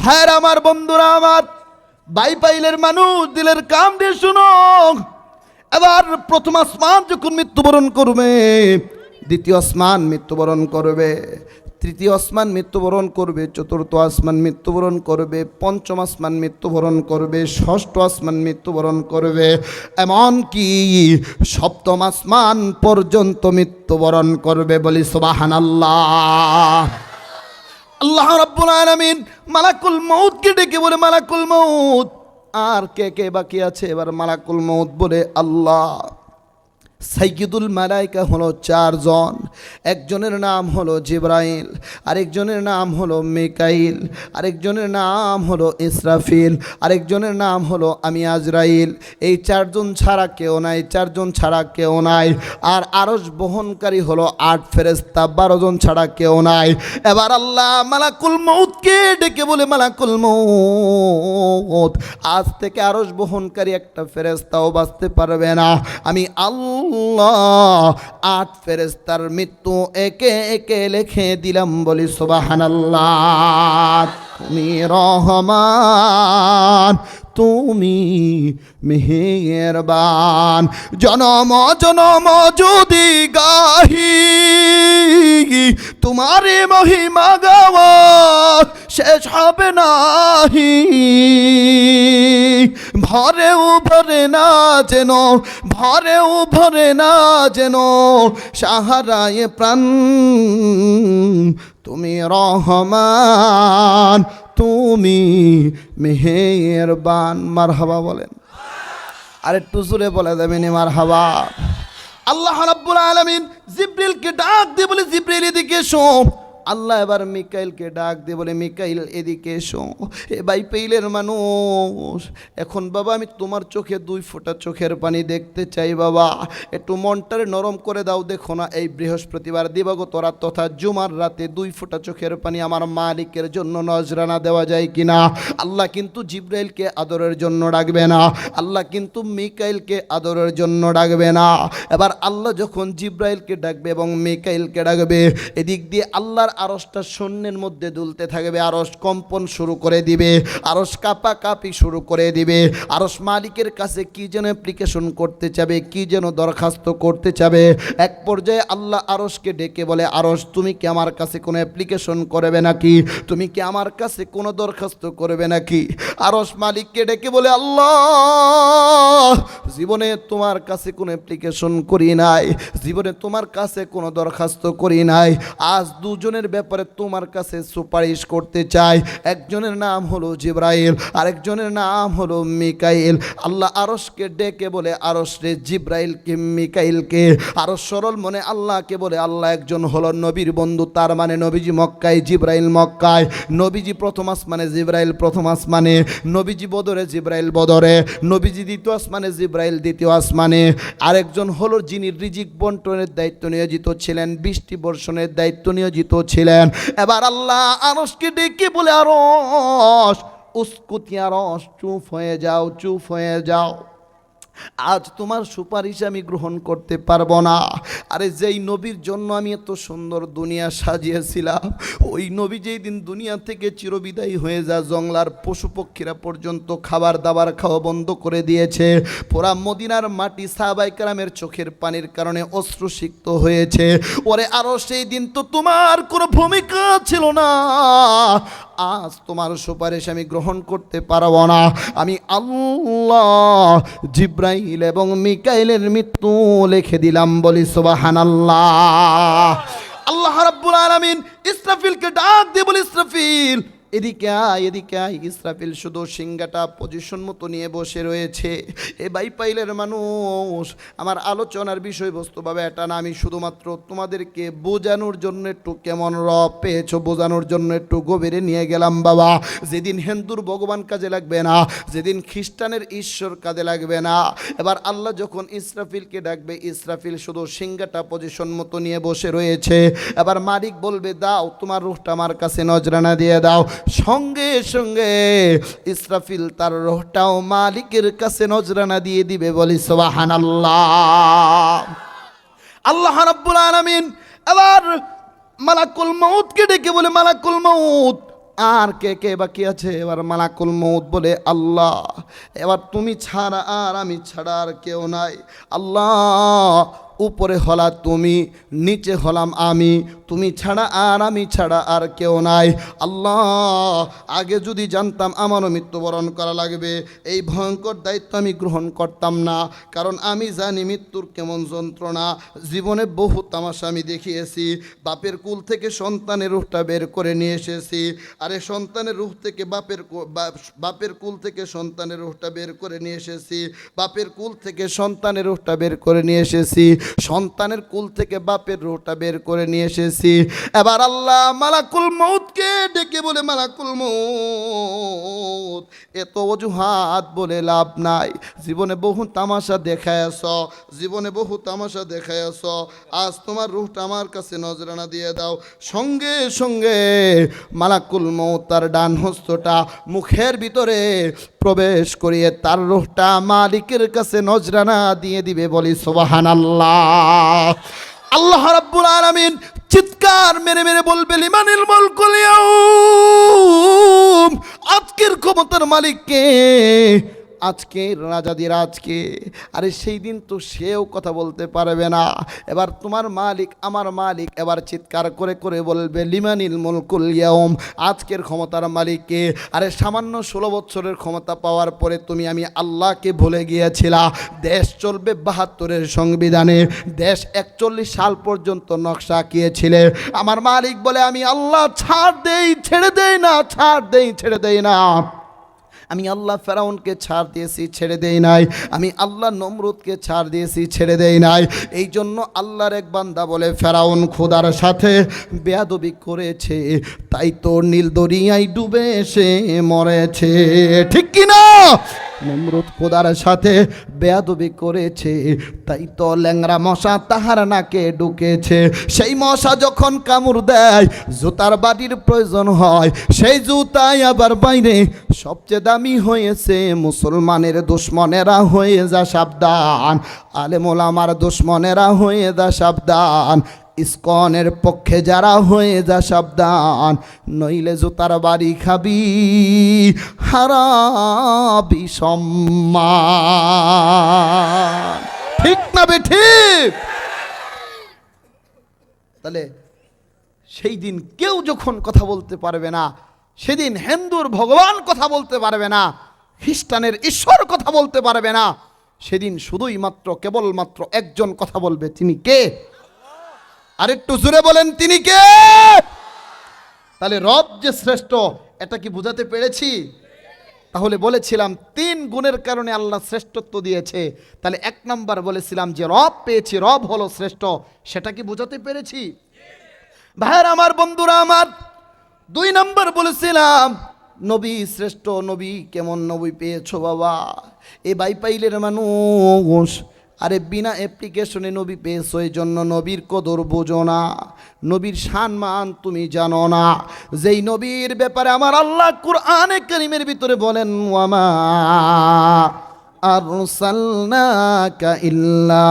ভাইয়ের আমার, বন্ধুরা আমার বাইপাইলের মানুষ, দিলের কাম দিয়ে শুনো। এবার প্রথম আসমান যখন মৃত্যুবরণ করবে, দ্বিতীয় আসমান মৃত্যুবরণ করবে, তৃতীয় আসমান মৃত্যুবরণ করবে, চতুর্থ আসমান মৃত্যুবরণ করবে, পঞ্চম আসমান মৃত্যুবরণ করবে, ষষ্ঠ আসমান মৃত্যুবরণ করবে, এমনকি সপ্তম আসমান পর্যন্ত মৃত্যুবরণ করবে বলি সুবাহান আল্লাহ আল্লাহ রাব্বুল আলামিন মালাকুল মউতকে ডেকে বলে, মালাকুল মউত। আর কে কে বাকি আছে? এবার মালাকুল মউত বলে, আল্লাহ। সাইয়্যিদুল মালাইকা হলো চারজন। একজনের নাম হলো জিব্রাইল, আরেকজনের নাম হলো মিকাইল, আরেকজনের নাম হলো ইসরাফিল, আরেকজনের নাম হলো আমি আজরাইল। এই চারজন ছাড়া কেউ নাই, চারজন ছাড়া কেউ নাই। আর আরস বহনকারী হলো আট ফেরেস্তা বারো জন ছাড়া কেউ নাই। এবার আল্লাহ মালাকুল মৌতকে ডেকে বলে, মালাকুল মৌত আজ থেকে আরস বহনকারী একটা ফেরেস্তাও বাঁচতে পারবে না। আমি আল্লাহ আট ফেরেস্তার মৃত্যু একে একে লেখে দিলাম বলি সুবহানাল্লাহ। তুমি রহমান, তুমি মেহেরবান। জনম জনম যদি গাহি, তোমারে মহিমা গাওয়া শেষ হবে নাহি। ভরেও ভরে না যেন, ভরেও ভরে না যেন সাহারায় প্রাণ তুমি রহমান, তুমি মেহের বান মার হাবা বলেন। আর একটু জোরে বলে দেবেন মার হাবা আল্লাহ রাব্বুল আলামিন জিব্রিলকে ডাক দিয়ে বলে, জিব্রিল এদিকে এসো। আল্লাহ এবার মিকাইলকে ডাক দিয়ে বলে, মিকাইল, এদিকে এসো। এ ভাই পেইলের মানুষ। এখন বাবা, আমি তোমার চোখে দুই ফোঁটা চোখের পানি দেখতে চাই বাবা। একটু মনটারে নরম করে দাও, দেখো না, এই বৃহস্পতিবার দিবাগত রাত তথা জুমার রাতে দুই ফোঁটা চোখের পানি আমার মালিকের জন্য নজরানা দেওয়া যায় কিনা? আল্লাহ কিন্তু জিব্রাইলকে আদরের জন্য ডাকবে না। আল্লাহ কিন্তু মিকাইলকে আদরের জন্য ডাকবে না। এবার আল্লাহ যখন জিব্রাইলকে ডাকবে এবং মিকাইলকে ডাকবে, এদিক দিয়ে আল্লাহর আরসটা শূন্যের মধ্যে দুলতে থাকবে আরস কম্পন শুরু করে দিবে আরস কাপা কাপি শুরু করে দিবে। আরস মালিকের কাছে কি যেন অ্যাপ্লিকেশন করতে চাবে, কি যেন দরখাস্ত করতে চাবে। এক পর্যায়ে আল্লাহ আরসকে ডেকে বলে আরস তুমি কি আমার কাছে কোনো অ্যাপ্লিকেশন করবে নাকি? তুমি কি আমার কাছে কোনো দরখাস্ত করবে নাকি? আরস মালিককে ডেকে বলে, আল্লাহ, জীবনে তোমার কাছে কোনো অ্যাপ্লিকেশন করি নাই, জীবনে তোমার কাছে কোনো দরখাস্ত করি নাই। আজ দুজনের ব্যাপারে তোমার কাছে সুপারিশ করতে চাই। একজনের নাম হলো জিব্রাইল, আরেকজনের নাম হলো মিকাইল। আল্লাহ আরসকে ডেকে বলে আরস রে জিব্রাইলকে, মিকাইলকে। আরস সরল মনে আল্লাহকে বলে, আল্লাহ একজন হলো নবীর বন্ধু, তার মানে নবীজি মক্কায়, জিব্রাইল মক্কায়। নবীজি প্রথম আসমানে, জিব্রাইল প্রথম আসমানে। নবীজি বদরে, জিব্রাইল বদরে। নবীজি দ্বিতীয় আসমানে, জিব্রাইল দ্বিতীয় আসমানে। আরেকজন হলো যিনি রিজিক বন্টনের দায়িত্ব নিয়োজিত ছিলেন, বৃষ্টি বর্ষণের দায়িত্ব নিয়োজিত ছিলেন এবার আল্লাহ আরসকে ডেকে বলে আরস উস্কুতি আরস চুপ হয়ে যাও চুপ হয়ে যাও। আজ তোমার সুপারিশ আমি গ্রহণ করতে পারব না। আরে যেই নবীর জন্য আমি এত সুন্দর দুনিয়া সাজিয়েছিলাম, ওই নবী যেই দিন দুনিয়া থেকে চিরবিদায়ী হয়ে যা, জংলার পশু পক্ষীরা পর্যন্ত খাবার দাবার খাওয়া বন্ধ করে দিয়েছে, পোড়া মদিনার মাটি সাহাবাই কারামের চোখের পানির কারণে অশ্রুসিক্ত হয়েছে, ওরে আরও সেই দিন তো তোমার কোনো ভূমিকা ছিল না। আজ তোমার সুপারিশ আমি গ্রহণ করতে পারব না। আমি আল্লাহ জিব্রাইল এবং মিকাইলের মৃত্যু লিখে দিলাম বলি সোবাহান আল্লাহ আল্লাহ রাব্বুল আলামিন ইসরাফিলকে ডাক দিয়ে বলি, ইসরাফিল এদিকে আয় এদিকে আয়, ইসরাফিল শুধু সিংহাটা পজিশন মতো নিয়ে বসে রয়েছে। এ বাইপাইলের মানুষ, আমার আলোচনার বিষয়বস্তুভাবে এটা না, আমি শুধুমাত্র তোমাদেরকে বোঝানোর জন্য একটু কেমন রব পেয়েছ, বোঝানোর জন্য একটু গভীরে নিয়ে গেলাম বাবা। যেদিন হিন্দুর ভগবান কাজে লাগবে না, যেদিন খ্রিস্টানের ঈশ্বর কাজে লাগবে না, এবার আল্লাহ যখন ইসরাফিলকে ডাকবে, ইসরাফিল শুধু সিংহাটা পজিশন মতো নিয়ে বসে রয়েছে। এবার মালিক বলবে, দাও, তোমার রুহটা আমার কাছে নজরানা দিয়ে দাও। সঙ্গে সঙ্গে ইসরাফিল তার রোহটাও মালিকের কাছে নজরানা দিয়ে দিবে, বলি সোবাহান আল্লাহ আল্লাহ রাব্বুল আলামিন এবার মালাকুল মউতকে ডেকে বলে, মালাকুল মউত, আর কে কে বাকি আছে? এবার মালাকুল মৌত বলে, আল্লাহ, এবার তুমি ছাড়া আর আমি ছাড়া আর কেউ নাই। আল্লাহ উপরে হলা তুমি, নিচে হলাম আমি। তুমি ছাড়া আর আমি ছাড়া আর কেউ নাই। আল্লাহ, আগে যদি জানতাম আমারও মৃত্যুবরণ করা লাগবে। এই ভয়ঙ্কর দায়িত্ব আমি গ্রহণ করতাম না, কারণ আমি জানি মৃত্যুর কেমন যন্ত্রণা। জীবনে বহু তামাশা আমি দেখিয়েছি। বাপের কুল থেকে সন্তানের রূহটা বের করে নিয়ে এসেছি। আরে, সন্তানের রূহ থেকে বাপের বাপের কুল থেকে সন্তানের রূহটা বের করে নিয়ে এসেছি। বাপের কুল থেকে সন্তানের রূহটা বের করে নিয়ে এসেছি। সন্তানের কুল থেকে বাপের রূহটা বের করে নিয়ে এসেছি। এবার আল্লাহ মালাকুল মৌতকে ডেকে বলে, মালাকুল মৌত এত অজুহাত বলে লাভ নাই। জীবনে বহু তামাশা দেখায়স জীবনে বহু তামাশা দেখায়স আজ তোমার রুহটা আমার কাছে নজরানা দিয়ে দাও। সঙ্গে সঙ্গে মালাকুল মৌত তার ডান হস্তটা মুখের ভিতরে প্রবেশ করিয়ে তার রোহটা মালিকের কাছে নজরানা দিয়ে দিবে, বলি সোবাহান আল্লাহ আল্লাহ রাব্বুল আলামিন চিৎকার মেরে মেরে বলবে, লিমানিল ইয়াউম। আজকের ক্ষমতার মালিককে আজকে আরে সেই দিন তো সেও কথা বলতে পারবে না। এবার তোমার মালিক, আমার মালিক এবার চিৎকার করে করে বলবে, লিমানিল মুলকুল ইয়াউম, আজকের ক্ষমতার মালিককে। আরে সামান্য ষোলো বছরের ক্ষমতা পাওয়ার পরে তুমি, আমি আল্লাহকে ভুলে গিয়েছিলা। দেশ চলবে বাহাত্তরের সংবিধানে। দেশ একচল্লিশ সাল পর্যন্ত নকশা আঁকিয়েছিলে। আমার মালিক বলে, আমি আল্লাহ ছাড় দেই, ছেড়ে দেই না, ছাড় দেই, ছেড়ে দেই না। আমি আল্লাহ ফেরাউনকে ছাড় দিয়েছি, ছেড়ে দেই নাই। আমি আল্লাহ নমরুদকে ছাড় দিয়েছি, ছেড়ে দেই নাই। এই জন্য আল্লাহর এক বান্দা বলে, ফেরাউন খোদার সাথে বেয়াদবি করেছে, তাই তো নীল দরিয়ায় ডুবে এসে মরেছে। ঠিক কি না নমরুদ খোদার সাথে বেয়াদবি করেছে, তাই তো ল্যাংরা মশা তাহার নাকে ঢুকেছে। সেই মশা যখন কামড় দেয়, জুতার বাড়ির প্রয়োজন হয়, সেই জুতাই আবার বাইরে। সবচেয়ে দামি হয়েছে মুসলমানের দুশ্মনেরা হয়ে যা সাবধান, আলেমুল আমার দুশ্মনেরা হয়ে যা সাবধান। ইস্কনের পক্ষে যারা হয়ে যা সাবধান, নইলে জুতার বাড়ি খাবি। হারাবি সম্মান। ঠিক না বে ঠিক? তাহলে সেই দিন কেউ যখন কথা বলতে পারবে না, সেদিন হিন্দুর ভগবান কথা বলতে পারবে না, খ্রিস্টানের ঈশ্বর কথা বলতে পারবে না, সেদিন শুধুই মাত্র, কেবলমাত্র একজন কথা বলবে। তিনি কে? আর একটু জোরে বলেন, তিনি কে? তাহলে রব যে শ্রেষ্ঠ, এটা কি বুঝাতে পেরেছি? তাহলে বলেছিলাম, তিন গুণের কারণে আল্লাহ শ্রেষ্ঠত্ব দিয়েছে। তাহলে এক নম্বর বলেছিলাম যে রব পেয়েছি, রব হলো শ্রেষ্ঠ, সেটা কি বোঝাতে পেরেছি? ভাইয়ের আমার, বন্ধুরা আমার, দুই নম্বর বলেছিলাম, নবী শ্রেষ্ঠ, নবী কেমন নবী পেয়েছ বাবা? এ বাইপাইলের মানুষ। আরে বিনা অ্যাপ্লিকেশনে নবী পেয়েছ এই জন্য নবীর কদর বোঝো না। নবীর সম্মান তুমি জানো না। যেই নবীর ব্যাপারে আমার আল্লাহ কুরআনে করিমের ভিতরে বলেন ওয়ামা আরসালনাকা ইল্লা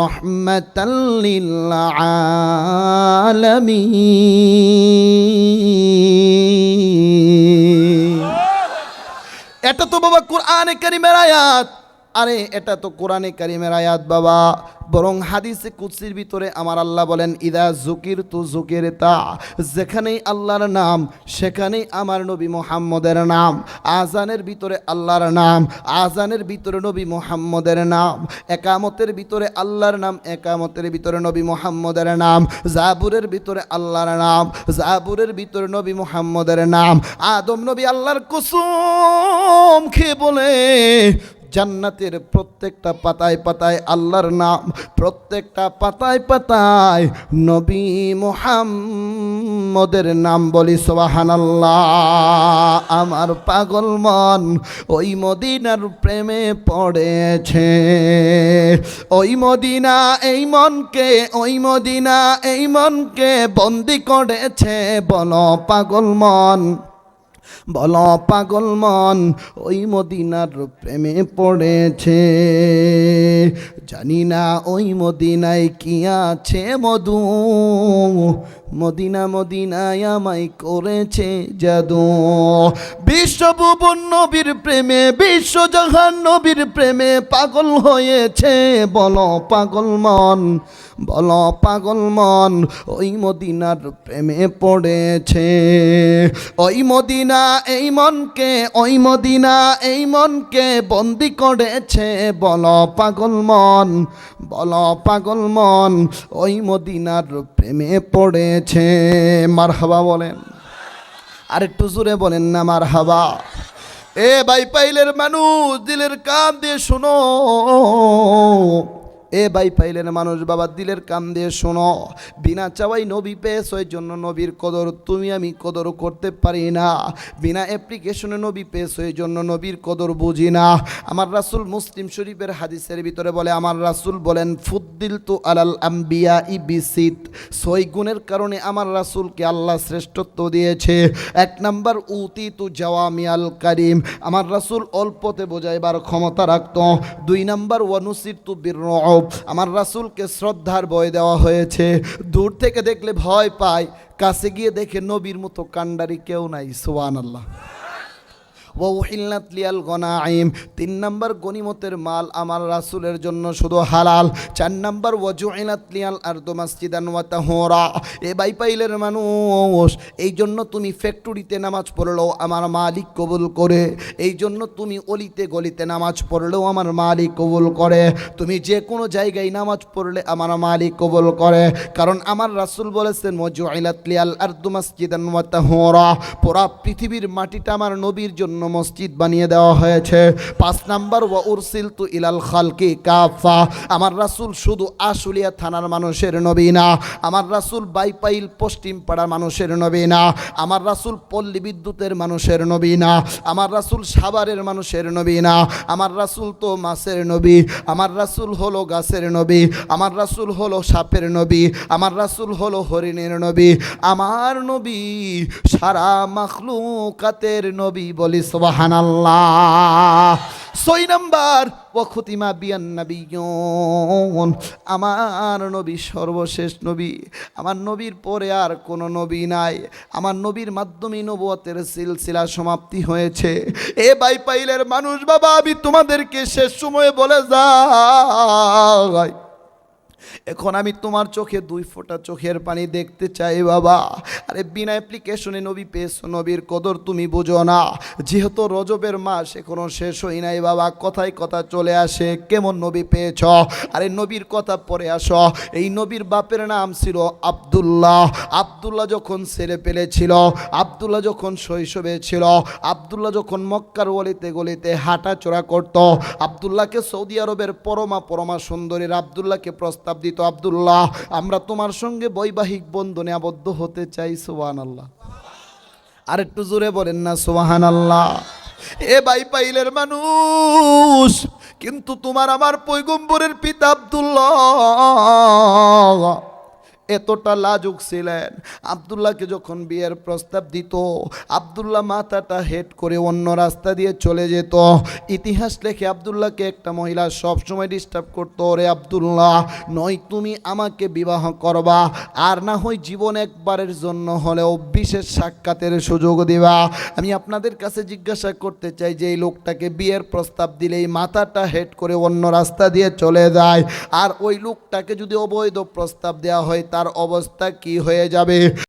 রহমাতাল লিল আলামিন। এটা তো বাবা কোরআনে কারিমের আয়াত। আরে, এটা তো কোরআনে কারিমের আয়াত বাবা। বরং হাদিসে কুৎসির ভিতরে আমার আল্লাহ বলেন, ইদা জুকির তু জুকির তা যেখানেই আল্লাহর নাম, সেখানেই আমার নবী মোহাম্মদের নাম। আজানের ভিতরে আল্লাহর নাম, আজানের ভিতরে নবী মোহাম্মদের নাম। একামতের ভিতরে আল্লাহর নাম, একামতের ভিতরে নবী মোহাম্মদের নাম। জাবুরের ভিতরে আল্লাহর নাম, জাবুরের ভিতরে নবী মোহাম্মদের নাম। আদম নবী আল্লাহর কুসুম খেয়ে বলে জান্নাতের প্রত্যেকটা পাতায় পাতায় আল্লাহর নাম, প্রত্যেকটা পাতায় পাতায় নবী মোহাম্মদের নাম বলি সোবাহান আমার পাগল মন ওই মদিনার প্রেমে পড়েছে। ওই মদিনা এই মনকে, ওই মদিনা এই মনকে বন্দি করেছে। বলো পাগল মন। বল পাগল মন ওই মদিনার প্রেমে পড়েছে। জানি না ওই মদিনায় কি আছে মধু। মদিনা মদিনায় আমায় করেছে জাদু। বিশ্বভুবন নবীর প্রেমে, বিশ্বজাহান নবীর প্রেমে পাগল হয়েছে। বলো পাগল মন, বলো পাগল মন, ওই মদিনার প্রেমে পড়েছে। ওই মদিনা এই মনকে, ওই মদিনা এই মনকে বন্দি করেছে। বলো পাগল মন, বলো পাগল মন, ওই মদিনার প্রেমে পড়েছে। মারহাবা বলেন। আর একটু জোরে বলেন না মার হাবা এ বাইপাইলের মানুষ, দিলের কান দিয়ে শোনো। এ ভাই পাইলের মানুষ বাবা দিলের কান দিয়ে শোনো। বিনা চাওয়াই নবী পেয়েছ ওই জন্য নবীর কদর তুমি আমি কদর করতে পারি না। বিনা অ্যাপ্লিকেশনে নবী পেয়েছ ওই জন্য নবীর কদর বুঝি না। আমার রাসুল মুসলিম শরীফের হাদিসের ভিতরে বলে, আমার রাসুল বলেন ফুদ্দিল তু আলাল আম্বিয়া ই বিসিত। ছয় গুণের কারণে আমার রাসুলকে আল্লাহ শ্রেষ্ঠত্ব দিয়েছে। এক নাম্বার উতি তু জাওয়ামিয়াল কারিম। আমার রাসুল অল্পতে বোঝাইবার ক্ষমতা রাখত। দুই নাম্বার ওয়ানুসির তু বীর আমার রাসুলকে শ্রদ্ধার বয় দেওয়া হয়েছে। দূর থেকে দেখলে ভয় পায়। কাছে গিয়ে দেখে নবীর মতো কাণ্ডারি কেউ নাই সোয়ান আল্লাহ ওহিল্লাত লিয়াল গনাইম তিন নম্বর গনিমতের মাল আমার রাসুলের জন্য শুধু হালাল। চার নম্বর ওয়াজুইলাত লিয়াল আরদু মাসজিদান ওয়া তাহুরা। এ বাইপাইলের মানুষ এই জন্য তুমি ফ্যাক্টরিতে নামাজ পড়লেও আমার মালিক কবুল করে। এই জন্য তুমি অলিতে গলিতে নামাজ পড়লেও আমার মালিক কবুল করে। তুমি যে কোনো জায়গায় নামাজ পড়লে আমার মালিক কবুল করে। কারণ আমার রাসুল বলেছেন মজুইলাত লিয়াল আরদু মাসজিদান ওয়া পুরা পৃথিবীর মাটিটা আমার নবীর জন্য মসজিদ বানিয়ে দেওয়া হয়েছে। পাঁচ নাম্বার, ওয়া উরসিল তু ইলাল খালকি কাফা আমার রাসুল শুধু আশুলিয়া থানার মানুষের নবী না, আমার রাসুল বাইপাইল পশ্চিম পাড়ার মানুষের নবী না, আমার রাসুল পল্লী বিদ্যুতের মানুষের নবী না, আমার রাসুল সাভারের মানুষের নবী না, আমার রাসুল তো মাছের নবী, আমার রাসুল হলো গাছের নবী, আমার রাসুল হলো সাপের নবী, আমার রাসুল হলো হরিণের নবী, আমার নবী সারা মাখলুকাতের নবী ছয় নাম্বার ও খুতিমা বিয়ান নবীন আমার নবী সর্বশেষ নবী। আমার নবীর পরে আর কোনো নবী নাই। আমার নবীর মাধ্যমে নবুয়তের সিলসিলা সমাপ্তি হয়েছে। এ বাইপাইলের মানুষ, বাবা, আমি তোমাদেরকে শেষ সময়ে বলে যাই। এখন আমি তোমার চোখে দুই ফোঁটা চোখের পানি দেখতে চাই, বাবা। আরে, বিনা অ্যাপ্লিকেশনে নবী পেয়েছ নবীর কদর তুমি বুঝো না। যেহেতু রজবের মাস এখনও শেষ হই নাই, বাবা, কথায় কথা চলে আসে, কেমন নবী পেয়েছ? আরে, নবীর কথা পরে আসো। এই নবীর বাপের নাম ছিল আবদুল্লাহ। আবদুল্লাহ যখন ছেলে পেলেছিল আবদুল্লাহ যখন শৈশবে ছিল, আবদুল্লাহ যখন মক্কার গলিতে গলিতে হাঁটা চড়া করত, আবদুল্লাহকে সৌদি আরবের পরমা পরমা সুন্দরীর আবদুল্লাহকে প্রস্তাব দিত আবদুল্লাহ, আমরা তোমার সঙ্গে বৈবাহিক বন্ধনে আবদ্ধ হতে চাই সোহান আল্লাহ আর একটু জোরে বলেন না সোহান আল্লাহ এ বাই পাইলের মানুষ, কিন্তু তোমার আমার পৈগম্বরের পিতা আবদুল্লাহ। এতটা লাজুক ছিলেন। আবদুল্লাহকে যখন বিয়ের প্রস্তাব দিত, আবদুল্লাহ মাথাটা হেড করে অন্য রাস্তা দিয়ে চলে যেত। ইতিহাস লেখে আবদুল্লাহকে একটা মহিলা সবসময় ডিস্টার্ব করতো রে আবদুল্লাহ, নয় তুমি আমাকে বিবাহ করবা, আর না হয় জীবন একবারের জন্য হলেও বিশেষ সাক্ষাতের সুযোগ দিবা। আমি আপনাদের কাছে জিজ্ঞাসা করতে চাই যে, এই লোকটাকে বিয়ের প্রস্তাব দিলেই মাথাটা হেড করে অন্য রাস্তা দিয়ে চলে যায়, আর ওই লোকটাকে যদি অবৈধ প্রস্তাব দেওয়া হয় তার অবস্থা কি হয়ে যাবে?